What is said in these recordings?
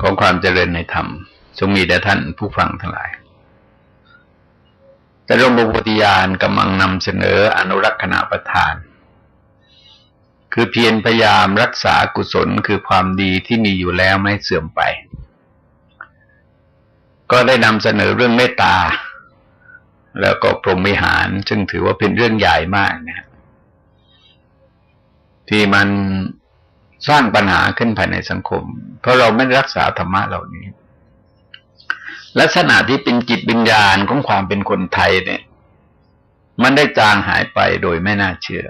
ของความเจริญในธรรมจงมีแด่ท่านผู้ฟังทั้งหลาย แต่หลวงปู่พุทธญาณกำลังนำเสนออนุรักษณาประทาน คือเพียรพยายามรักษากุศลคือความดีที่มีอยู่แล้วไม่เสื่อมไป ก็ได้นำเสนอเรื่องเมตตา แล้วก็พรหมิหาร ซึ่งถือว่าเป็นเรื่องใหญ่มากนะที่มัน สร้างปัญหาขึ้นภายในสังคม เพราะเราไม่รักษาธรรมะเหล่านี้ ลักษณะที่เป็นจิตวิญญาณของความเป็นคนไทยเนี่ย มันได้จางหายไปโดยไม่น่าเชื่อ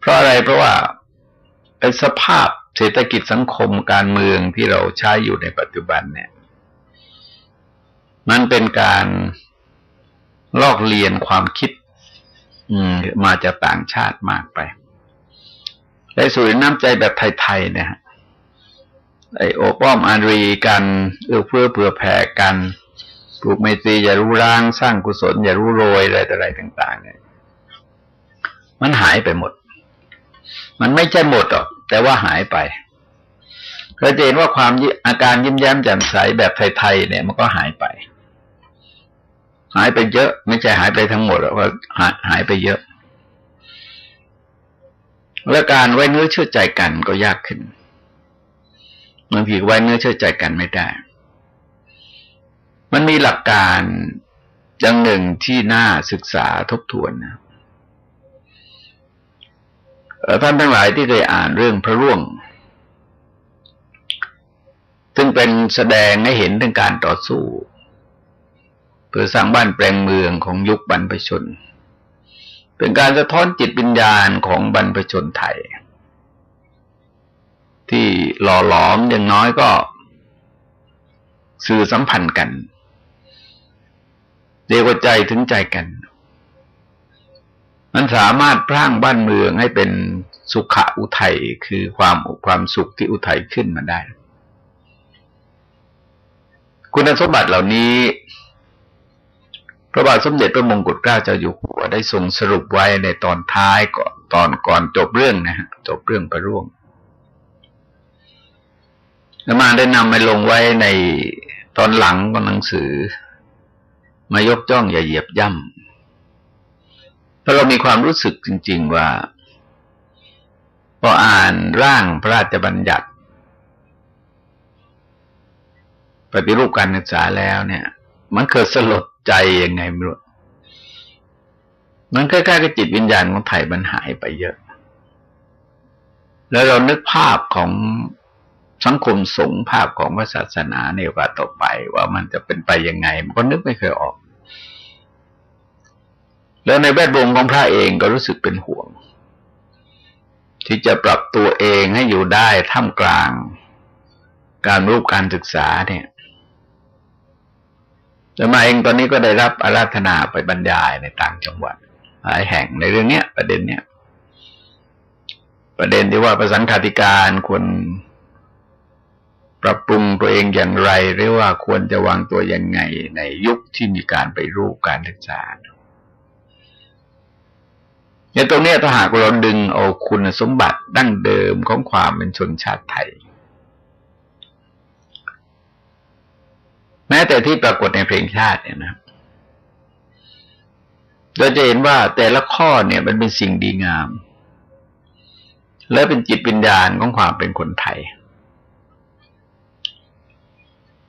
เพราะอะไรเพราะว่าเป็นสภาพเศรษฐกิจสังคมการเมืองที่เราใช้อยู่ในปัจจุบันเนี่ย มันเป็นการลอกเลียนความคิดมาจากต่างชาติมากไป ไอ้สุริน้ำใจแบบไทยๆเนี่ยไอโอป้อมอารีกันเอื้อเฟื้อเผื่อแผ่กันปลูกไมตรีอย่ารู้ร่างสร้างกุศลอย่ารู้โรยอะไรต่ออะไรต่าง ๆ เนี่ย มันหายไปหมด มันไม่ใช่หมดหรอก แต่ว่าหายไปเราจะเห็นว่าความอาการยิ้มแย้มแจ่มใสแบบไทยๆเนี่ย มันก็หายไป หายไปเยอะ ไม่ใช่หายไปทั้งหมดหรอกว่าหายไปเยอะ และการไว้เนื้อเชื่อใจกันก็ยากขึ้นบางทีไว้เนื้อเชื่อใจกันไม่ได้ มันมีหลักการอย่างหนึ่งที่น่าศึกษาทบทวนนะท่านทั้งหลายที่เคยอ่านเรื่องพระร่วง ซึ่งเป็นแสดงให้เห็นถึงการต่อสู้ เพื่อสร้างบ้านแปลงเมืองของยุคบรรพชน เป็นการสะท้อนจิตวิญญาณของบรรพชนไทย ที่หล่อหลอมอย่างน้อยก็ สื่อสัมพันธ์กันเดียวใจถึงใจกัน มันสามารถพร่างบ้านเมืองให้เป็นสุขะอุทัยคือความความสุขที่อุทัยขึ้นมาได้ คุณสมบัติเหล่านี้ ระบาทสมเด็จพระมงกุฎเกล้าเจ้าอยู่หัวได้ทรงสรุปไว้ในตอนท้ายก่อนตอนก่อนจบเรื่องนะฮะจบเรื่องพระร่วงแล้วมาได้นำไปลงไว้ในตอนหลังของหนังสือ มายกจ้องอย่าเหยียบย่ำเพราะเรามีความรู้สึกจริง ๆ ว่าพออ่านร่างพระราชบัญญัติ ปฏิรูปการศึกษาแล้วเนี่ย มันเกิดสลด ใจยังไงไม่รู้มันใกล้ๆกับจิตวิญญาณของไทยมันหายไปเยอะ แล้วเรานึกภาพของสังคมสงฆ์ภาพของพระศาสนาในโอกาสต่อไปว่ามันจะเป็นไปยังไง มันก็นึกไม่เคยออก แล้วในแวดวงของพระเองก็รู้สึกเป็นห่วง ที่จะปรับตัวเองให้อยู่ได้ท่ามกลาง การรูปการศึกษาเนี่ย แล้วมาเองตอนนี้ก็ได้รับอาราธนาไปบรรยายในต่างจังหวัดหลายแห่งในเรื่องเนี้ย ประเด็นเนี้ยประเด็นที่ว่าประสังคาธิการควรปรับปรุงตัวเองอย่างไร หรือว่าควรจะวางตัวยังไงในยุคที่มีการไปรูปการศึกษาเนี่ยตรงนี้ถ้าหากเราดึงเอาคุณสมบัติดั้งเดิมของความเป็นชนชาติไทย แม้แต่ที่ปรากฏในเพลงชาติเนี่ยนะเราจะเห็นว่าแต่ละข้อเนี่ยมันเป็นสิ่งดีงาม และเป็นจิตวิญญาณของความเป็นคนไทย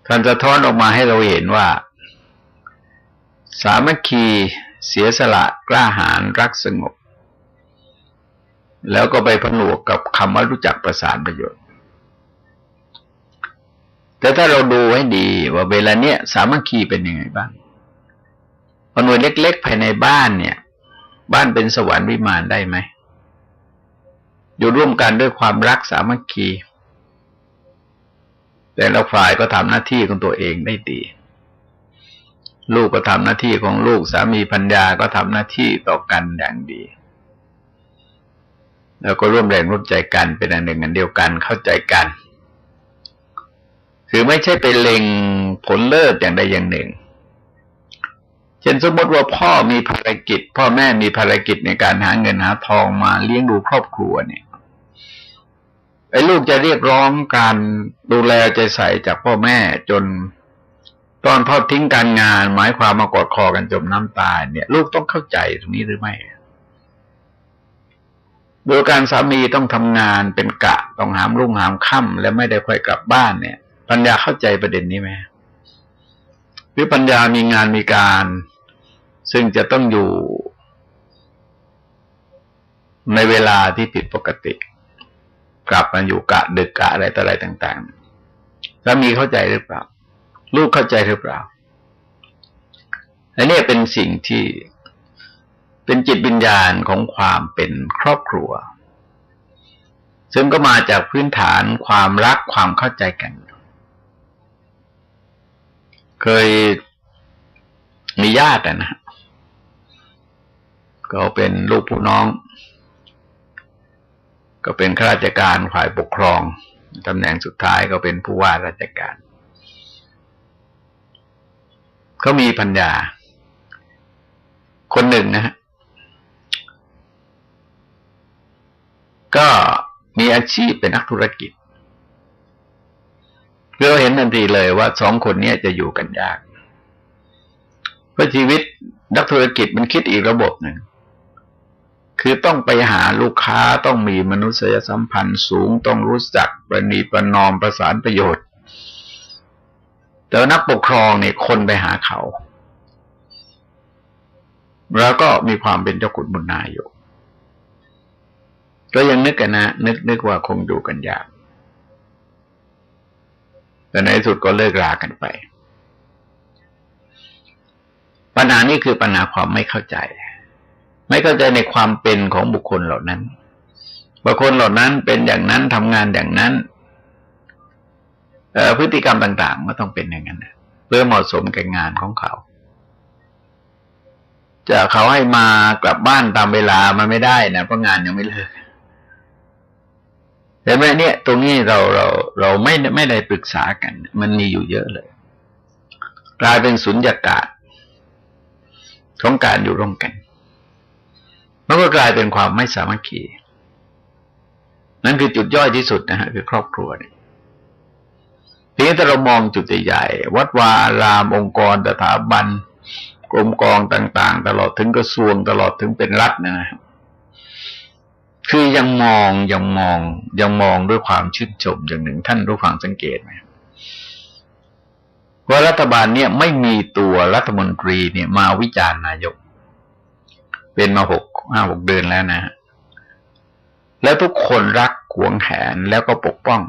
ท่านจะท้อนออกมาให้เราเห็นว่า สามัคคีเสียสละกล้าหาญรักสงบ แล้วก็ไปผนวกกับคำว่ารู้จักประสานประโยชน์ แต่ถ้าเราดูให้ดีว่าเวลาเนี้ยสามัคคีเป็นยังไงบ้างหน่วยเล็ก ๆ ภายในบ้านเนี่ย บ้านเป็นสวรรค์วิมานได้ไหมอยู่ร่วมกันด้วยความรักสามัคคี แต่ละฝ่ายก็ทำหน้าที่ของตัวเองได้ดี ลูกก็ทำหน้าที่ของลูกสามีพัญญาก็ทำหน้าที่ต่อกันอย่างดี แล้วก็ร่วมแรงร่วมใจกันเป็นอันหนึ่งอันเดียวกันเข้าใจกัน คือไม่ใช่ไปเล็งผลเลิศอย่างใดอย่างหนึ่ง เช่นสมมติว่าพ่อมีภารกิจ พ่อแม่มีภารกิจในการหาเงินหาทองมาเลี้ยงดูครอบครัวเนี่ยไอ้ลูกจะเรียกร้องการดูแลใจใส่จากพ่อแม่จนตอนพ่อทิ้งการงาน หมายความมากอดคอกันจมน้ำตายเนี่ย ลูกต้องเข้าใจตรงนี้หรือไม่ โดยการสามีต้องทำงานเป็นกะต้องหามรุ่งหามค่ำและไม่ได้ค่อยกลับบ้านเนี่ย ปัญญาเข้าใจประเด็นนี้ไหมหรือปัญญามีงานมีการ ซึ่งจะต้องอยู่ในเวลาที่ผิดปกติ กลับมาอยู่กะดึกกะอะไรต่ออะไรต่างๆสามีเข้าใจหรือเปล่า ลูกเข้าใจหรือเปล่าอันนี้เป็นสิ่งที่เป็นจิตวิญญาณของความเป็นครอบครัว ซึ่งก็มาจากพื้นฐานความรักความเข้าใจกัน เคยมีญาตินะก็เป็นลูกผู้น้อง ก็เป็นข้าราชการฝ่ายปกครองตำแหน่งสุดท้ายก็เป็นผู้ว่าราชการเขามีพัญญา คนหนึ่งนะฮะก็มีอาชีพเป็นนักธุรกิจ เราเห็นทันทีเลยว่าสองคนนี้จะอยู่กันยากเพราะชีวิตนักธุรกิจมันคิดอีกระบบหนึ่งคือต้องไปหาลูกค้าต้องมีมนุษยสัมพันธ์สูงต้องรู้จักประนีประนอมประสานประโยชน์ แต่นักปกครองเนี่ยคนไปหาเขา แล้วก็มีความเป็นเจ้าขุนบุญนายอยู่ก็ยังนึกกันนะ นึกนึกว่าคงดูกันยาก แต่ในสุดก็เลิกรากันไป ปัญหานี้คือปัญหาความไม่เข้าใจ ไม่เข้าใจในความเป็นของบุคคลเหล่านั้นบุคคลเหล่านั้นเป็นอย่างนั้นทำงานอย่างนั้นพฤติกรรมต่างๆก็ต้องเป็นอย่างนั้นเพื่อเหมาะสมกับงานของเขา จะเขาให้มากลับบ้านตามเวลามันไม่ได้นะเพราะงานยังไม่เลิก แต่แม่เนี่ยตรงนี้เราเราเราไม่ไม่ได้ปรึกษากัน มันมีอยู่เยอะเลย กลายเป็นสุญญากาศของการอยู่ร่วมกัน มันก็กลายเป็นความไม่สามัคคีนั่นคือจุดย่อยที่สุดนะฮะคือครอบครัวเนี่ยทีนี้ถ้าเรามองจุดใหญ่วัดวารามองค์กรสถาบันกรมกองต่าง ๆ ตลอดถึงกระทรวงตลอดถึงเป็นรัฐนะครับ คือยังมองยังมองยังมองด้วยความชื่นชมอย่างหนึ่งท่านรู้ฟังสังเกตไหมว่ารัฐบาลเนี่ยไม่มีตัวรัฐมนตรีเนี่ยมาวิจารณ์นายก เป็นมาหกห้าหกเดือนแล้วนะ แล้วทุกคนรักขวงแขนแล้วก็ปกป้อง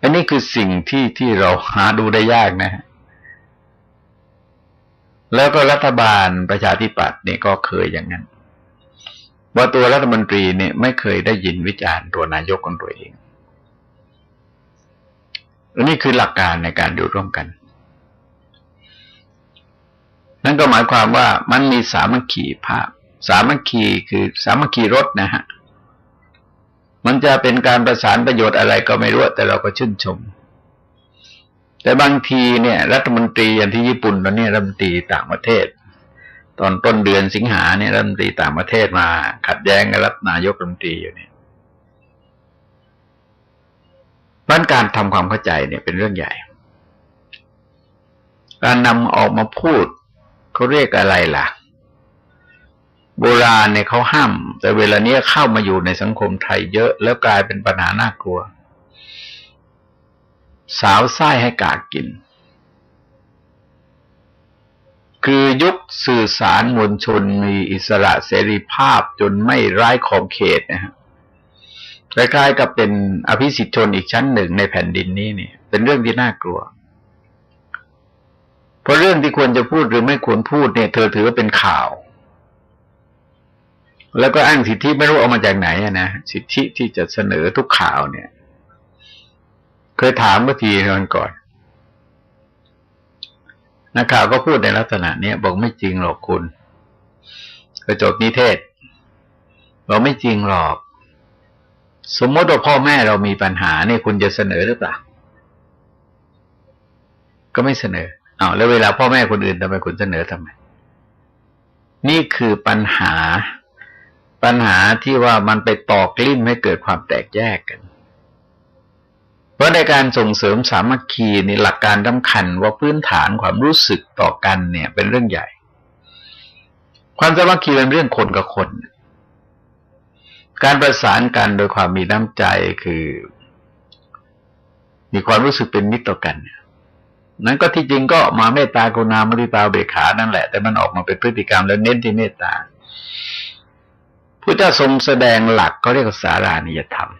อันนี้คือสิ่งที่ที่เราหาดูได้ยากนะ แล้วก็รัฐบาลประชาธิปัตย์เนี่ยก็เคยอย่างนั้น ว่าตัวรัฐมนตรีเนี่ยไม่เคยได้ยินวิจารณ์ตัวนายกของตัวเองอันนี้คือหลักการในการอยู่ร่วมกัน นั่นก็หมายความว่ามันมีสามัคคีภาพ สามัคคีคือสามัคคีรถนะฮะ มันจะเป็นการประสานประโยชน์อะไรก็ไม่รู้ แต่เราก็ชื่นชม แต่บางทีเนี่ย รัฐมนตรีอย่างที่ญี่ปุ่นตอนนี้รัฐมนตรีต่างประเทศ ตอนต้นเดือนสิงหาเนี่ยรัฐมนตรีต่างประเทศมา ขัดแย้งกับรัฐนายกรัฐมนตรีอยู่เนี่ยด้านการทำความเข้าใจเนี่ยเป็นเรื่องใหญ่ การนำออกมาพูดเขาเรียกอะไรล่ะ โบราณเนี่ยเขาห้าม แต่เวลาเนี้ยเข้ามาอยู่ในสังคมไทยเยอะ แล้วกลายเป็นปัญหาน่ากลัว สาวไส้ให้กากิน คือยุคสื่อสารมวลชนมีอิสระเสรีภาพจนไม่ร้ายขอบเขตนะฮะคล้ายๆกับเป็นอภิสิทธิชนอีกชั้นหนึ่งในแผ่นดินนี้เนี่ย เป็นเรื่องที่น่ากลัว เพราะเรื่องที่ควรจะพูดหรือไม่ควรพูดเนี่ย เธอถือว่าเป็นข่าว แล้วก็อ้างสิทธิไม่รู้เอามาจากไหนนะสิทธิที่จะเสนอทุกข่าวเนี่ย เคยถามเมื่อทีตอนก่อน นักข่าวก็พูดในลักษณะนี้บอกไม่จริงหรอกคุณกระจกนิเทศบอกไม่จริงหรอก สมมติว่าพ่อแม่เรามีปัญหาเนี่ยคุณจะเสนอหรือเปล่า ก็ไม่เสนออ้าวแล้วเวลาพ่อแม่คนอื่นทำไมคุณเสนอทำไม นี่คือปัญหาปัญหาที่ว่ามันไปตอกลิ้นให้เกิดความแตกแยกกัน เพราะในการส่งเสริมสามัคคีนี่หลักการสำคัญว่าพื้นฐานความรู้สึกต่อกันเนี่ย เป็นเรื่องใหญ่ ความสามัคคีเป็นเรื่องคนกับคน การประสานกันโดยความมีน้ำใจคือ มีความรู้สึกเป็นมิตรต่อกันนั้นก็ที่จริงก็มาเมตตากรุณามริตาเบขานั่นแหละ แต่มันออกมาเป็นพฤติกรรมแล้วเน้นที่เมตตาพุทธทรงแสดงหลักก็เรียกสารานิยธรรม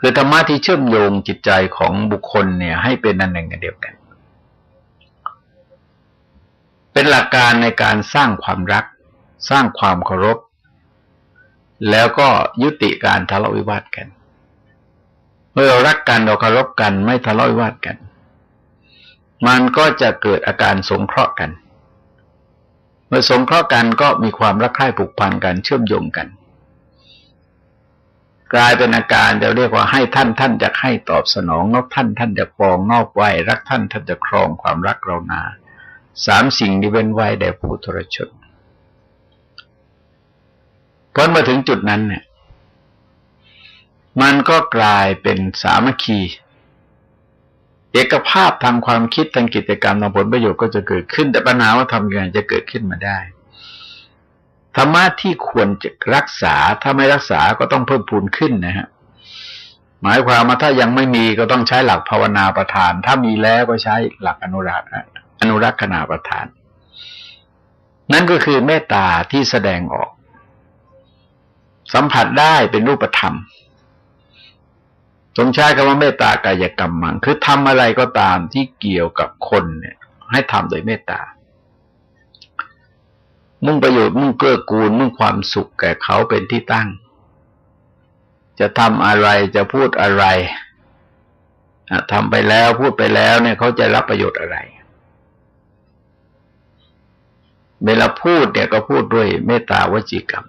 คือธรรมะที่เชื่อมโยงจิตใจของบุคคลเนี่ย ให้เป็นอันหนึ่งกันเดียวกัน เป็นหลักการในการสร้างความรัก สร้างความเคารพ แล้วก็ยุติการทะเลาะวิวาทกัน เมื่อเรารักกันเราเคารพกัน ไม่ทะเลาะวิวาทกัน มันก็จะเกิดอาการสงเคราะห์กัน เมื่อสงเคราะห์กันก็มีความรักใคร่ผูกพันกันเชื่อมโยงกัน กลายเป็นอาการจะเรียกว่าให้ท่านท่านจะให้ตอบสนองนอกท่านท่านจะปองนอกไว้รักท่านท่านจะครองความรักเรานาสามสิ่งนี้เป็นไว้แด่ผู้ทรชนพอมาถึงจุดนั้นเนี่ย มันก็กลายเป็นสามัคคี เอกภาพทางความคิดทางกิจกรรมทางผลประโยชน์ก็จะเกิดขึ้น แต่ปัญหาว่าทำยังไงจะเกิดขึ้นมาได้ ธรรมะที่ควรจะรักษา ถ้าไม่รักษาก็ต้องเพิ่มพูนขึ้นนะฮะหมายความว่าถ้ายังไม่มีก็ต้องใช้หลักภาวนาประทาน ถ้ามีแล้วก็ใช้หลักอนุรักษ์อนุรักษณาประทาน นั่นก็คือเมตตาที่แสดงออก สัมผัสได้เป็นรูปธรรมทรงใช้คำว่าเมตตากายกรรมมังคือทำอะไรก็ตามที่เกี่ยวกับคนเนี่ย ให้ทำโดยเมตตา มุ่งประโยชน์มุ่งเกื้อกูลมุ่งความสุขแก่เขาเป็นที่ตั้ง จะทำอะไรจะพูดอะไรทำไปแล้วพูดไปแล้วเนี่ยเขาจะรับประโยชน์อะไร เวลาพูดเนี่ยก็พูดด้วยเมตตาวจีกรรม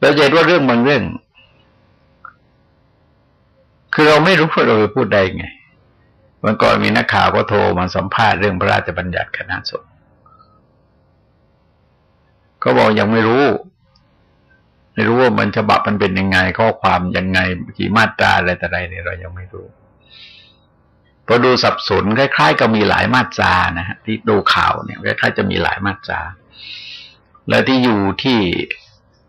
เราจะเห็นว่าเรื่องบางเรื่อง คือเราไม่รู้ว่าเราไปพูดได้ไงวันก่อนมีนักข่าวก็โทรมาสัมภาษณ์เรื่องพระราชบัญญัติคณะสงฆ์ เขาบอกยังไม่รู้ ไม่รู้ว่ามันฉบับมันเป็นยังไง ข้อความยังไงกี่มาตราอะไรแต่ใดเนี่ยเรายังไม่รู้พอดูสับสนคล้ายๆกับมีหลายมาตรานะฮะที่ดูข่าวเนี่ยคล้ายๆจะมีหลายมาตราและที่อยู่ที่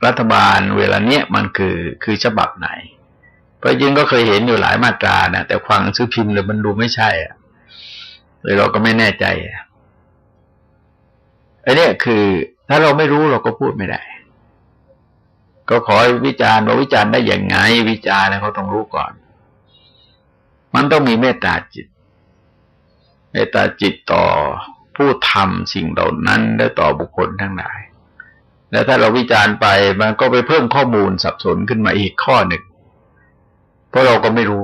รัฐบาลเวลาเนี้ยมันคือคือฉบับไหนก็จริงก็เคยเห็นอยู่หลายมาตรานะแต่ความซื้อพิมพ์เลยมันดูไม่ใช่อะเลยเราก็ไม่แน่ใจอันนี้คือ ถ้าเราไม่รู้เราก็พูดไม่ได้ ก็ขอวิจารณ์ว่าวิจารณ์ได้อย่างไง วิจารณ์เขาต้องรู้ก่อน มันต้องมีเมตตาจิต เมตตาจิตต่อผู้ทำสิ่งเหล่านั้นและต่อบุคคลทั้งหลาย และถ้าเราวิจารณ์ไปมันก็ไปเพิ่มข้อมูลสับสนขึ้นมาอีกข้อหนึ่ง เพราะเราก็ไม่รู้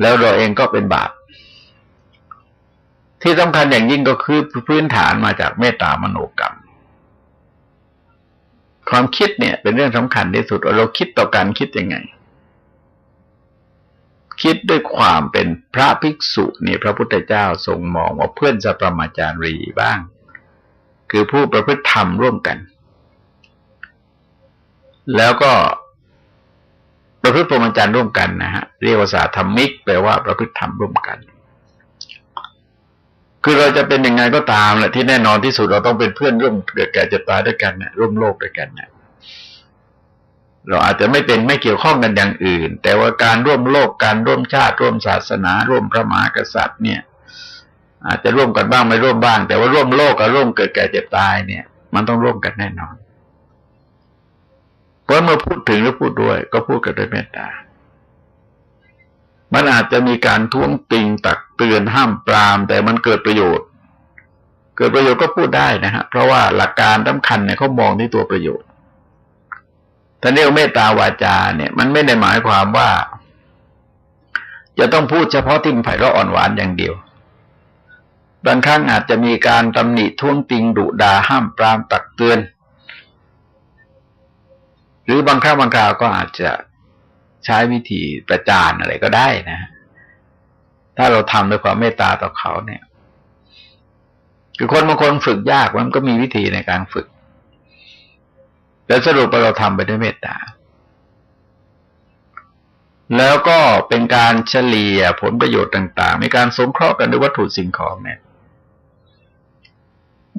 แล้วเราเองก็เป็นบาป ที่สำคัญอย่างยิ่งก็คือพื้นฐานมาจากเมตตามโนกรรม ความคิดเนี่ย เป็นเรื่องสำคัญที่สุดเราคิดต่อการคิดยังไง คิดด้วยความเป็นพระภิกษุนี่พระพุทธเจ้าทรงมองว่าเพื่อนสัพมาจารีบ้าง คือผู้ประพฤติธรรมร่วมกัน แล้วก็ประพฤติพรหมจรรย์ร่วมกันนะฮะเรียกว่าสาธรรมิกแปลว่าประพฤติธรรมร่วมกัน คือเราจะเป็นยังไงก็ตามแหละที่แน่นอนที่สุดเราต้องเป็นเพื่อนร่วมเกิดแก่เจ็บตายด้วยกันเนี่ยร่วมโลกด้วยกันเนี่ยเราอาจจะไม่เป็นไม่เกี่ยวข้องกันอย่างอื่น แต่ว่าการร่วมโลกการร่วมชาติ ร่วมศาสนา ร่วมพระมหากษัตริย์ เนี่ย อาจจะร่วมกันบ้างไม่ร่วมบ้าง แต่ว่าร่วมโลกกับร่วมเกิดแก่เจ็บตายเนี่ย มันต้องร่วมกันแน่นอนเพราะเมื่อพูดถึงหรือพูดด้วย ก็พูดกันด้วยเมตตา มันอาจจะมีการท้วงติงตักเตือนห้ามปราม แต่มันเกิดประโยชน์ เกิดประโยชน์ก็พูดได้นะฮะเพราะว่าหลักการสำคัญเนี่ยเขามองที่ตัวประโยชน์ท่านเรียกเมตตาวาจาเนี่ย มันไม่ได้หมายความว่า จะต้องพูดเฉพาะที่มันไพเราะอ่อนหวานอย่างเดียว บางครั้งอาจจะมีการตำหนิท้วงติงดุดาห้ามปรามตักเตือน หรือบางครั้งบางคราวก็อาจจะ ใช้วิธีประจานอะไรก็ได้นะ ถ้าเราทำด้วยความเมตตาต่อเขาเนี่ย คือคนบางคนฝึกยากมันก็มีวิธีในการฝึก แล้วสรุปว่าเราทำไปด้วยเมตตาแล้วก็เป็นการเฉลี่ยผลประโยชน์ต่าง ๆ มีการสงเคราะห์กันด้วยวัตถุสิ่งของเนี่ย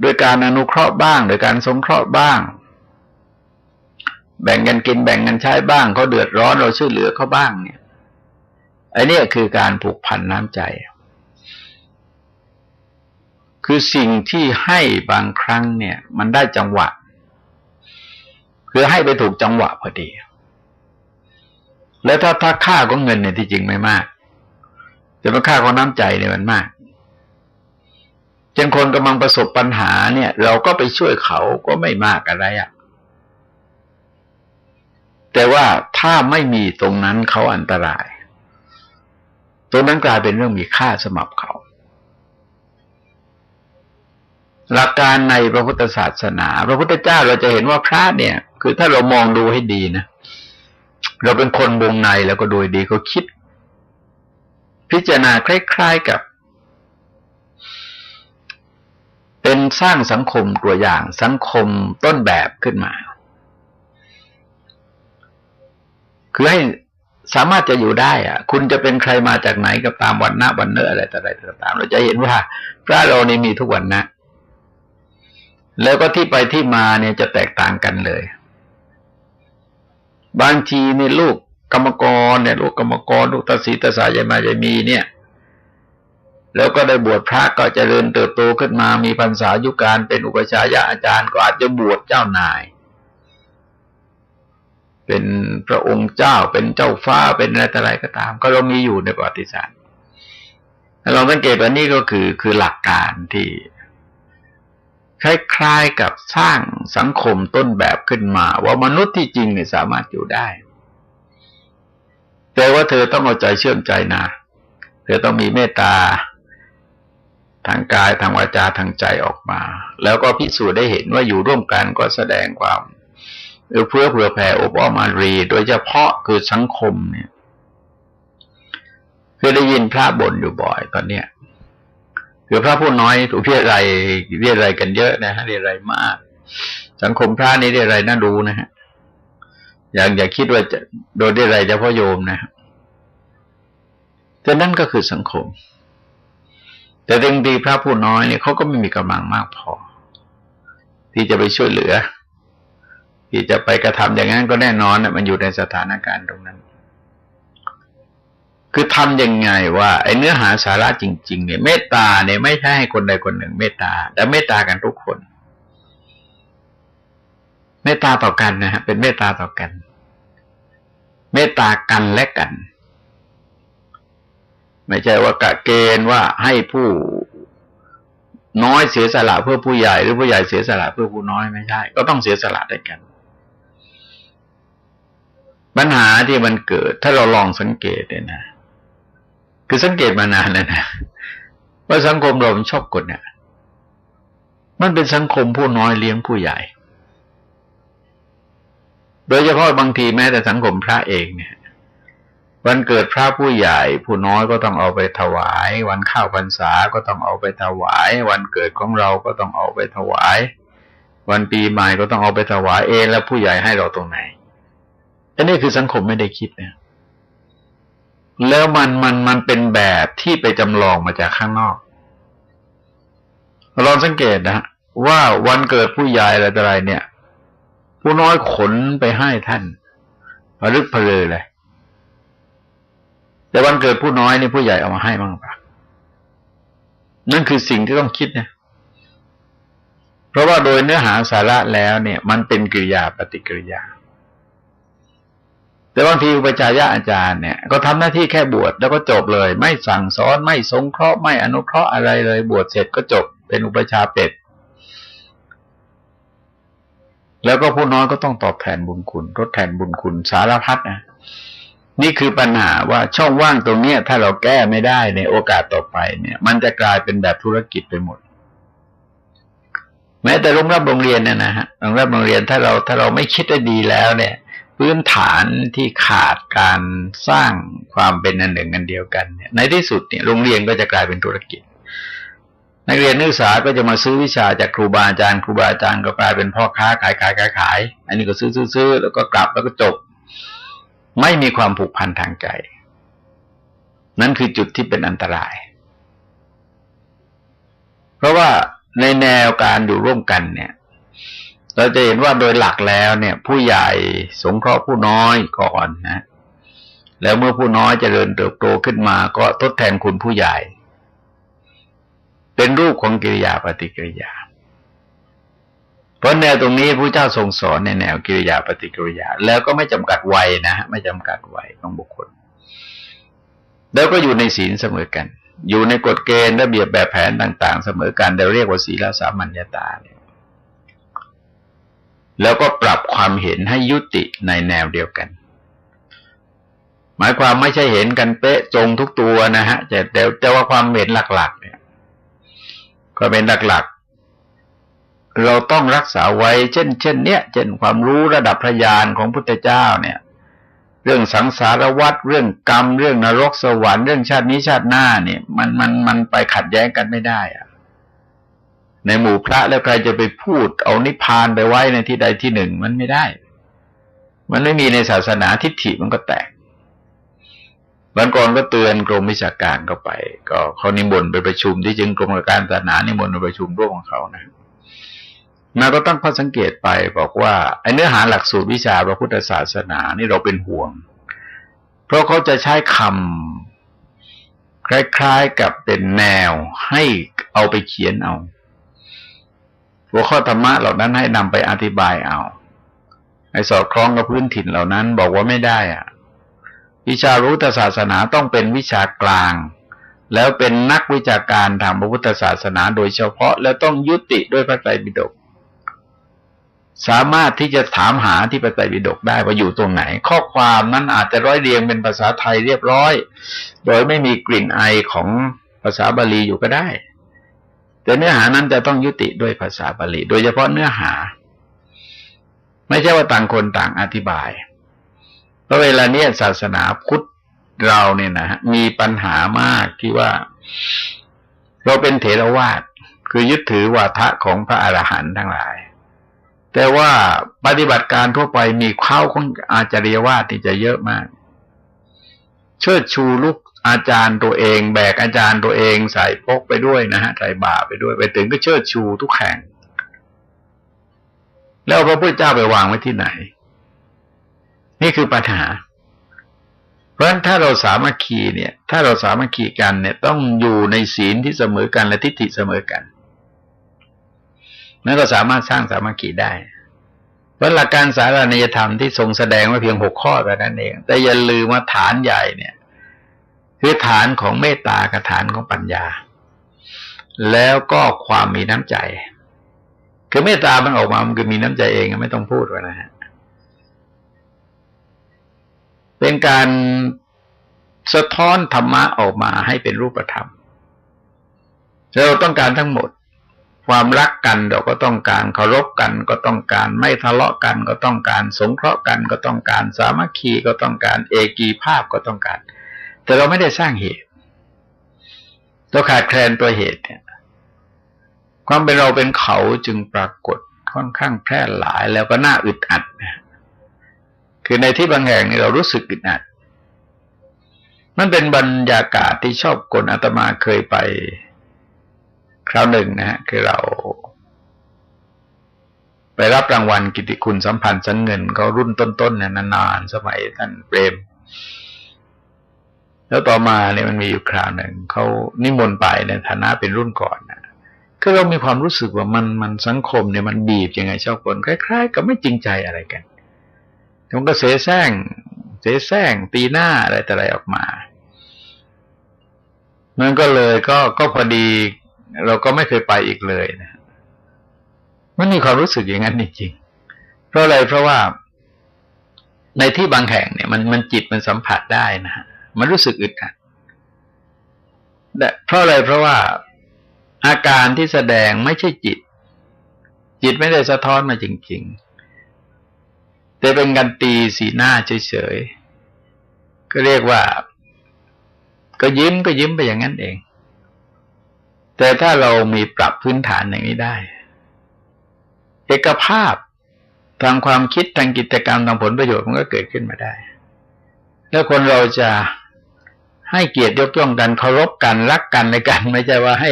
โดยการอนุเคราะห์บ้าง โดยการสงเคราะห์บ้าง แบ่งกันกินแบ่งกันใช้บ้างเขาเดือดร้อนเราช่วยเหลือเขาบ้างเนี่ยไอ้นี่คือการผูกพันน้ำใจ คือสิ่งที่ให้บางครั้งเนี่ย มันได้จังหวะ คือให้ไปถูกจังหวะพอดี แล้วถ้าถ้าค่าของเงินเนี่ยที่จริงไม่มาก แต่เป็นค่าของน้ำใจเนี่ยมันมากเช่นคนกำลังประสบปัญหาเนี่ย เราก็ไปช่วยเขาก็ไม่มากอะไรอะ่ะ แต่ว่าถ้าไม่มีตรงนั้นเขาอันตราย ตรงนั้นกลายเป็นเรื่องมีค่าสมับเขา หลักการในพระพุทธศาสนา พระพุทธเจ้าเราจะเห็นว่าพระเนี่ย คือถ้าเรามองดูให้ดีนะ เราเป็นคนวงในแล้วก็โดยดีก็คิด พิจารณาคล้ายๆกับ เป็นสร้างสังคมตัวอย่างสังคมต้นแบบขึ้นมา คือให้สามารถจะอยู่ได้อะคุณจะเป็นใครมาจากไหนก็ตามวันหน้าวันเนออะไรต่ออะไรต่างๆเราจะเห็นว่า พระเรานี่มีทุกวันนะแล้วก็ที่ไปที่มาเนี่ยจะแตกต่างกันเลย บางทีเนี่ลูกกรรมกรเนี่ย ลูกกรรมกรลูกตาสีตาสายายมาจะมีเนี่ย แล้วก็ได้บวชพระก็จเจริญเติบโตขึ้นมามีพรรษายุการเป็นอุปชายะอาจารย์ก็อาจจะบวชเจ้านาย เป็นพระองค์เจ้าเป็นเจ้าฟ้าเป็นอะไรต่ออะไรก็ตาม ก็เรามีอยู่ในประวัติศาสตร์เราสังเกตว่านี่ก็คือคือหลักการที่คล้ายๆกับสร้างสังคมต้นแบบขึ้นมา ว่ามนุษย์ที่จริงเนี่ยสามารถอยู่ได้ แต่ว่าเธอต้องเอาใจเชื่อมใจนะเธอต้องมีเมตตาทางกายทางวาจาทางใจออกมา แล้วก็พิสูจน์ได้เห็นว่าอยู่ร่วมกันก็แสดงความ เอื้อเพื่อเผื่อแผ่อบอ้อมอารี โดยเฉพาะคือสังคมเนี่ยคือได้ยินพระบ่นอยู่บ่อยตอนเนี้ยคือพระผู้น้อยถูกเรียอะไรเรียอะไรกันเยอะนะฮะเรียอะไรมาก สังคมพระนี่เรียอะไรน่าดูนะฮะอย่างอย่าคิดว่าจะโดนเรียอะไรเฉพาะโยมนะแต่นั่นก็คือสังคม แต่จริงดีพระผู้น้อยเนี่ยเขาก็ไม่มีกำลังมากพอ ที่จะไปช่วยเหลือ ที่จะไปกระทำอย่างนั้นก็แน่นอนมันอยู่ในสถานการณ์ตรงนั้น คือทำยังไงว่าไอ้เนื้อหาสาระจริง ๆ เนี่ยเมตตาเนี่ยไม่ใช่ให้คนใดคนหนึ่ง เมตตา แต่เมตตากันทุกคน เมตตาต่อกันนะฮะเป็นเมตตาต่อกัน เมตตากันและกัน ไม่ใช่ว่ากะเกณฑ์ว่าให้ผู้น้อยเสียสละเพื่อผู้ใหญ่หรือผู้ใหญ่เสียสละเพื่อผู้น้อยไม่ใช่ ก็ต้องเสียสละด้วยกัน ปัญหาที่มันเกิด ถ้าเราลองสังเกตเนี่ยนะ คือสังเกตมานานแล้วนะว่าสังคมเราชอบกดเนี่ยมันเป็นสังคมผู้น้อยเลี้ยงผู้ใหญ่ โดยเฉพาะบางทีแม้แต่สังคมพระเองเนี่ย วันเกิดพระผู้ใหญ่ ผู้น้อยก็ต้องเอาไปถวาย วันข้าวพรรษาก็ต้องเอาไปถวาย วันเกิดของเราก็ต้องเอาไปถวาย วันปีใหม่ก็ต้องเอาไปถวายเองแล้วผู้ใหญ่ให้เราตรงไหน อันนี้คือสังคมไม่ได้คิดเนี่ยแล้วมันมันมันเป็นแบบที่ไปจำลองมาจากข้างนอกลองสังเกตนะว่าวันเกิดผู้ใหญ่อะไรต่ออะไรเนี่ย ผู้น้อยขนไปให้ท่านพรึกเพลอเลย แต่วันเกิดผู้น้อยนี่ผู้ใหญ่เอามาให้บ้างปะนั่นคือสิ่งที่ต้องคิดเนี่ยเพราะว่าโดยเนื้อหาสาระแล้วเนี่ย มันเป็นกิริยาปฏิกิริยา แต่บางทีอุปจายะอาจารย์เนี่ย ก็ทำหน้าที่แค่บวชแล้วก็จบเลย ไม่สั่งสอนไม่สงเคราะห์ไม่อนุเคราะห์อะไรเลย บวชเสร็จก็จบเป็นอุปชาเป็ดแล้วก็ผู้น้อยก็ต้องตอบแทนบุญคุณทดแทนบุญคุณสารพัดนะนี่คือปัญหาว่าช่องว่างตรงเนี้ย ถ้าเราแก้ไม่ได้ในโอกาสต่อไปเนี่ย มันจะกลายเป็นแบบธุรกิจไปหมด แม้แต่โรงรับโรงเรียนเนี่ยนะฮะโรงรับโรงเรียนถ้าเราถ้าเราไม่คิดได้ดีแล้วเนี่ย พื้นฐานที่ขาดการสร้างความเป็นอันหนึ่งอันเดียวกันเนี่ยในที่สุดเนี่ยโรงเรียนก็จะกลายเป็นธุรกิจ นักเรียนนักศึกษาก็จะมาซื้อวิชาจากครูบาอาจารย์ครูบาอาจารย์ก็กลายเป็นพ่อค้าขายขายขายขายอันนี้ก็ซื้อซื้อซื้อแล้วก็กลับแล้วก็จบ ไม่มีความผูกพันทางใจ นั่นคือจุดที่เป็นอันตราย เพราะว่าในแนวการอยู่ร่วมกันเนี่ย เราจะเห็นว่าโดยหลักแล้วเนี่ย ผู้ใหญ่สงเคราะห์ผู้น้อยก่อนนะแล้วเมื่อผู้น้อยจเจริญเติบโตขึ้นมาก็ทดแทนคุณผู้ใหญ่ เป็นรูปของกิริยาปฏิกิริยา เพราะแนวตรงนี้พระเจ้าทรงสอนในแนวกิริยาปฏิกิริยา แล้วก็ไม่จำกัดวัยนะไม่จำกัดวัยของบุคคล แล้วก็อยู่ในศีลเสมอกัน อยู่ในกฎเกณฑ์ระเบียบแบบแผนต่าง ๆ เสมอกันเราเรียกว่าศีลสามัญญาตาเนี่ย แล้วก็ปรับความเห็นให้ยุติในแนวเดียวกัน หมายความไม่ใช่เห็นกันเป๊ะจงทุกตัวนะฮะแต่แต่ว่าความเห็นหลัก ๆ เนี่ยก็เป็นหลักๆเราต้องรักษาไว้ เช่น เช่น เนี้ยเช่นความรู้ระดับพระญาณของพุทธเจ้าเนี่ยเรื่องสังสารวัฏเรื่องกรรม เรื่องนรกสวรรค์เรื่องชาตินี้ชาติหน้าเนี่ย มันมันมันไปขัดแย้งกันไม่ได้อะ ในหมู่พระแล้วใครจะไปพูด เอานิพพานไปไว้ในที่ใดที่หนึ่งมันไม่ได้ มันไม่มีในศาสนาทิฏฐิมันก็แตกวันก่อนก็เตือนกรมวิชาการเข้าไป ก็เขานิมนต์ไปประชุมที่จึงกรมการศาสนานิมนต์ไปประชุมร่วมของเขานะนาก็ตั้งข้อสังเกตไปบอกว่าไอ้เนื้อหาหลักสูตรวิชาพระพุทธศาสนานี่เราเป็นห่วง เพราะเขาจะใช้คำคล้ายๆกับเป็นแนวให้เอาไปเขียนเอา หัวข้อธรรมะเหล่านั้นให้นำไปอธิบายเอาให้สอดคล้องกับพื้นถิ่นเหล่านั้นบอกว่าไม่ได้อะวิชารู้ตศาสนาต้องเป็นวิชากลาง แล้วเป็นนักวิชาการทางพระพุทธศาสนาโดยเฉพาะแล้วต้องยุติด้วยพระไตรปิฎกสามารถที่จะถามหาที่พระไตรปิฎกได้ว่าอยู่ตรงไหน ข้อความนั้นอาจจะร้อยเรียงเป็นภาษาไทยเรียบร้อย โดยไม่มีกลิ่นไอของภาษาบาลีอยู่ก็ได้ แต่เนื้อหานั้นจะต้องยุติด้วยภาษาบาลีโดยเฉพาะเนื้อหา ไม่ใช่ว่าต่างคนต่างอธิบายเพราะเวลาเนี้ยศาสนาพุทธเราเนี่ยนะมีปัญหามากที่ว่า เราเป็นเถรวาทคือยึดถือวาทะของพระอรหันต์ทั้งหลาย แต่ว่าปฏิบัติการทั่วไปมีเข้าของอาจารยวาทที่จะเยอะมาก เชิดชูลูก อาจารย์ตัวเองแบกอาจารย์ตัวเองใส่พกไปด้วยนะฮะใส่บาไปด้วย ไปถึงก็เชิดชูทุกแข่ง แล้วพระพุทธเจ้าไปวางไว้ที่ไหน นี่คือปัญหา เพราะถ้าเราสามัคคีเนี่ย ถ้าเราสามัคคีกันเนี่ย ต้องอยู่ในศีลที่เสมอกันและทิฏฐิเสมอกันนั้นก็สามารถสร้างสามัคคีได้เพราะหลักการสารนิยธรรมที่ทรงแสดงไว้เพียงหกข้อแต่นั้นเอง แต่อย่าลืมว่าฐานใหญ่เนี่ย คือฐานของเมตตากับฐานของปัญญา แล้วก็ความมีน้ำใจ คือเมตตามันออกมา มันก็มีน้ำใจเองไม่ต้องพูดว่านะฮะเป็นการสะท้อนธรรมะออกมาให้เป็นรูปธรรม เราต้องการทั้งหมด ความรักกันเราก็ต้องการเคารพกันก็ต้องการ ไม่ทะเลาะกันก็ต้องการ สงเคราะห์กันก็ต้องการ สามัคคีก็ต้องการ เอกีภาพก็ต้องการ แต่เราไม่ได้สร้างเหตุ เราขาดแคลนตัวเหตุเนี่ย ความเป็นเราเป็นเขาจึงปรากฏค่อนข้างแพร่หลายแล้วก็น่าอึดอัดนะคือในที่บางแห่งนี่เรารู้สึกอึดอัด มันเป็นบรรยากาศที่ชอบกลอาตมาเคยไป คราวหนึ่งนะฮะคือเราไปรับรางวัลกิติคุณสัมพันธ์สังเงินเขารุ่นต้นๆเนี่ยนานๆ สมัยท่านเปรม แล้วต่อมาเนี่ยมันมีอยู่คราวหนึ่งเขานิมนต์ไปในฐานะเป็นรุ่นก่อนนะคือเรามีความรู้สึกว่ามันมันสังคมเนี่ยมันบีบยังไงชอบคนคล้ายๆกับไม่จริงใจอะไรกันมันก็เสแสร้งเสแสร้งตีหน้าอะไรแต่อะไรออกมามันก็เลยก็ก็พอดี เราก็ไม่เคยไปอีกเลยนะมันมีความรู้สึกอย่างนั้นจริงๆเพราะอะไรเพราะว่าในที่บางแห่งเนี่ยมันมันจิตมันสัมผัสได้นะฮะ มันรู้สึกอึดอัดเพราะอะไรเพราะว่าอาการที่แสดงไม่ใช่จิต จิตไม่ได้สะท้อนมาจริง ๆ แต่เป็นการตีสีหน้าเฉยๆ ก็เรียกว่า ก็ยิ้มก็ยิ้มไปอย่างนั้นเอง แต่ถ้าเรามีปรับพื้นฐานอย่างนี้ได้ เอกภาพทางความคิดทางกิจกรรมทางผลประโยชน์มันก็เกิดขึ้นมาได้ แล้วคนเราจะ ให้เกียรติยกย่องกันเคารพกันรักกันในกันไม่ใช่ว่าให้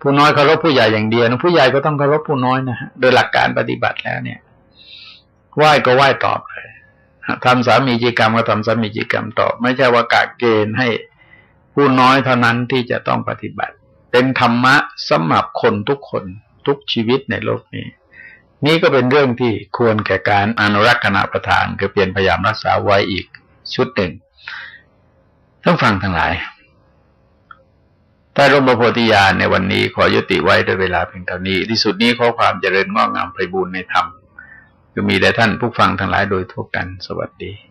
ผู้น้อยเคารพผู้ใหญ่อย่างเดียวนะผู้ใหญ่ก็ต้องเคารพผู้น้อยนะฮะโดยหลักการปฏิบัติแล้วเนี่ยไหว้ก็ไหว้ตอบเลยทำสามีจิกรรมก็ทำสามีจิกรรมตอบ ไม่ใช่ว่ากะเกณฑ์ให้ผู้น้อยเท่านั้นที่จะต้องปฏิบัติ เป็นธรรมะสำหรับคนทุกคนทุกชีวิตในโลกนี้ นี่ก็เป็นเรื่องที่ควรแก่การอนุรักษณประทานคือเปลี่ยนพยายามรักษาไว้อีกชุดหนึ่ง ต้องฟังทั้งหลายใต้ร่มพระโพธิญาณในวันนี้ขอยุติไว้ด้วยเวลาเพียงเท่านี้ ที่สุดนี้ขอความเจริญงอกงามไพบูรณ์ในธรรมจะมีแด่ท่านผู้ฟังทั้งหลายโดยทั่วกัน สวัสดี